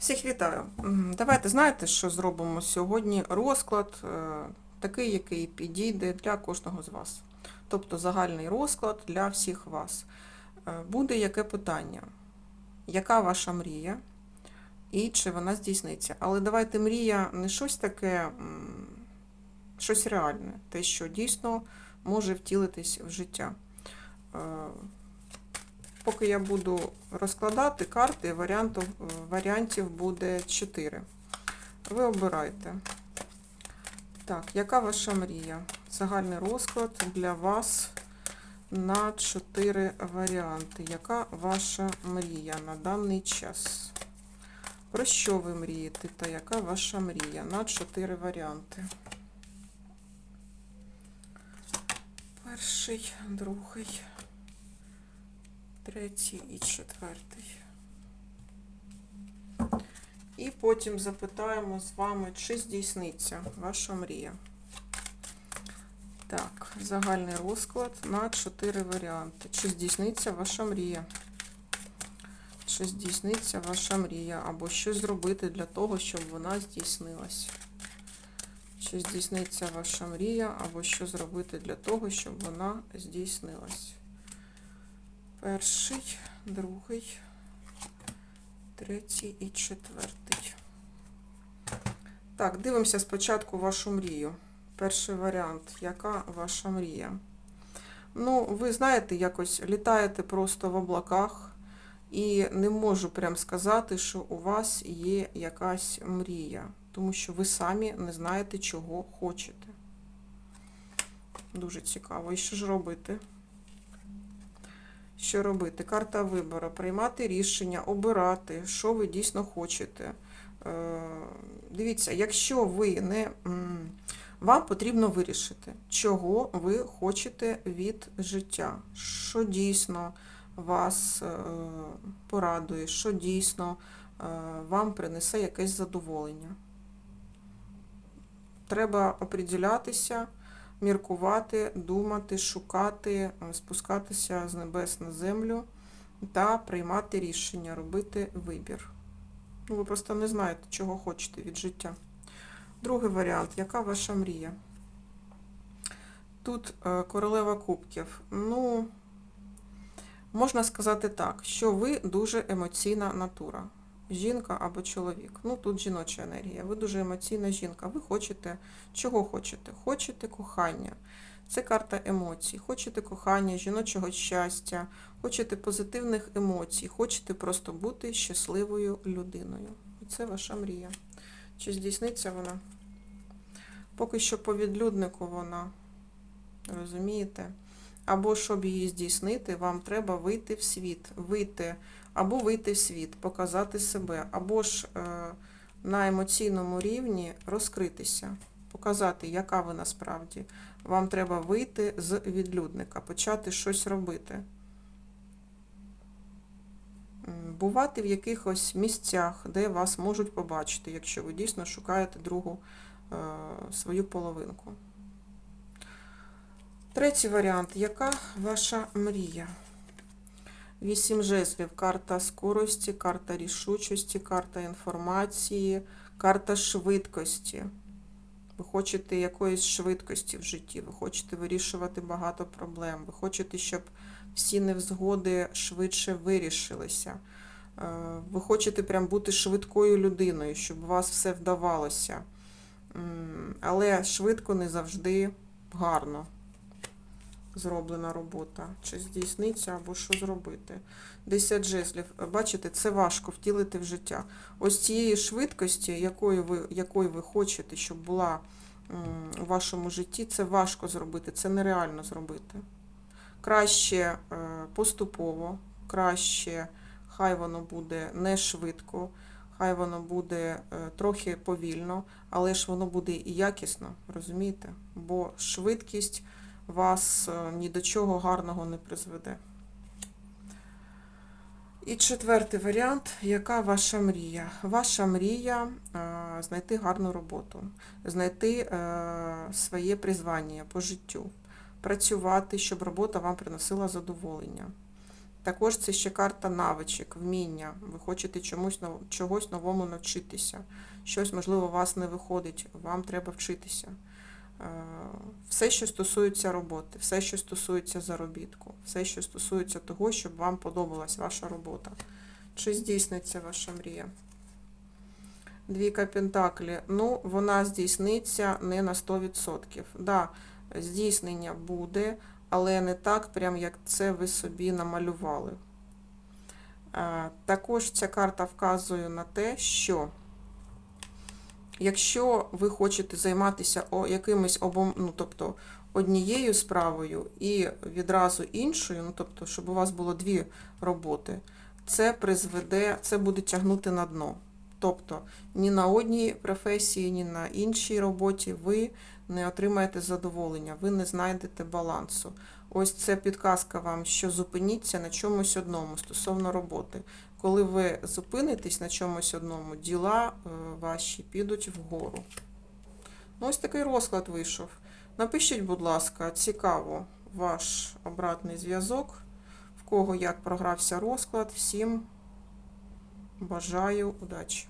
Всіх вітаю. Давайте знаєте, що зробимо сьогодні? Розклад е, такий, який підійде для кожного з вас. Тобто загальний розклад для всіх вас. Е, Буде яке питання? Яка ваша мрія? І чи вона здійсниться? Але давайте мрія не щось таке, щось реальне, те, що дійсно може втілитись в життя. Поки я буду розкладати карти, варіантів, варіантів буде 4. Ви обирайте. Так, яка ваша мрія? Загальний розклад для вас на 4 варіанти. Яка ваша мрія на даний час? Про що ви мрієте та яка ваша мрія на 4 варіанти? Перший, другий третій і четвертий. І потім запитаємо з вами, чи здійсниться ваша мрія. Так, загальний розклад на 4 варіанти. Чи здійсниться ваша мрія? Чи здійсниться ваша мрія? Або що зробити для того, щоб вона здійснилась? Чи здійсниться ваша мрія, або що зробити для того, щоб вона здійснилась? Перший, другий, третій і четвертий. Так, дивимося спочатку вашу мрію. Перший варіант. Яка ваша мрія? Ну, ви знаєте, якось літаєте просто в облаках, і не можу прям сказати, що у вас є якась мрія, тому що ви самі не знаєте, чого хочете. Дуже цікаво. І що ж робити? Що робити? Карта вибору, приймати рішення, обирати, що ви дійсно хочете. Е, Дивіться, якщо ви не. Вам потрібно вирішити, чого ви хочете від життя, що дійсно вас е, порадує, що дійсно е, вам принесе якесь задоволення. Треба оприділятися міркувати, думати, шукати, спускатися з небес на землю та приймати рішення, робити вибір. Ну, ви просто не знаєте, чого хочете від життя. Другий варіант. Яка ваша мрія? Тут е, королева кубків. Ну, можна сказати так, що ви дуже емоційна натура. Жінка або чоловік. Ну, тут жіноча енергія. Ви дуже емоційна жінка. Ви хочете, чого хочете? Хочете кохання. Це карта емоцій. Хочете кохання, жіночого щастя, хочете позитивних емоцій, хочете просто бути щасливою людиною. Це ваша мрія. Чи здійсниться вона? Поки що по відлюднику вона. Розумієте? Або щоб її здійснити, вам треба вийти в світ, вийти, або вийти в світ, показати себе, або ж е, на емоційному рівні розкритися, показати, яка ви насправді. Вам треба вийти з відлюдника, почати щось робити. Бувати в якихось місцях, де вас можуть побачити, якщо ви дійсно шукаєте другу е, свою половинку. Третій варіант. Яка ваша мрія? Вісім жезлів. Карта скорості, карта рішучості, карта інформації, карта швидкості. Ви хочете якоїсь швидкості в житті, ви хочете вирішувати багато проблем, ви хочете, щоб всі невзгоди швидше вирішилися. Е, Ви хочете прям бути швидкою людиною, щоб у вас все вдавалося. Але швидко не завжди гарно зроблена робота. Чи здійсниться, або що зробити. 10 жезлів. Бачите, це важко втілити в життя. Ось цієї швидкості, якої ви, якої ви хочете, щоб була у вашому житті, це важко зробити, це нереально зробити. Краще е, поступово, краще, хай воно буде не швидко, хай воно буде е, трохи повільно, але ж воно буде і якісно, розумієте? Бо швидкість вас е, ні до чого гарного не призведе. І четвертий варіант. Яка ваша мрія? Ваша мрія е, знайти гарну роботу, знайти е, своє призвання по життю, працювати, щоб робота вам приносила задоволення. Також це ще карта навичок, вміння. Ви хочете чомусь чогось новому навчитися. Щось, можливо, у вас не виходить, вам треба вчитися. Е, Все, що стосується роботи, все, що стосується заробітку, все, що стосується того, щоб вам подобалась ваша робота. Чи здійсниться ваша мрія? Двійка Пентаклі. Ну, вона здійсниться не на 100%. Да, здійснення буде, але не так, прям як це ви собі намалювали. Е, Також ця карта вказує на те, що якщо ви хочете займатися якимось обом, ну, тобто однією справою і відразу іншою, ну, тобто, щоб у вас було дві роботи, це призведе, це буде тягнути на дно. Тобто ні на одній професії, ні на іншій роботі ви не отримаєте задоволення, ви не знайдете балансу. Ось це підказка вам, що зупиніться на чомусь одному стосовно роботи. Коли ви зупинитесь на чомусь одному, діла е, ваші підуть вгору. Ну, ось такий розклад вийшов. Напишіть, будь ласка, цікаво ваш обратний зв'язок, в кого як програвся розклад. Всім бажаю удачі!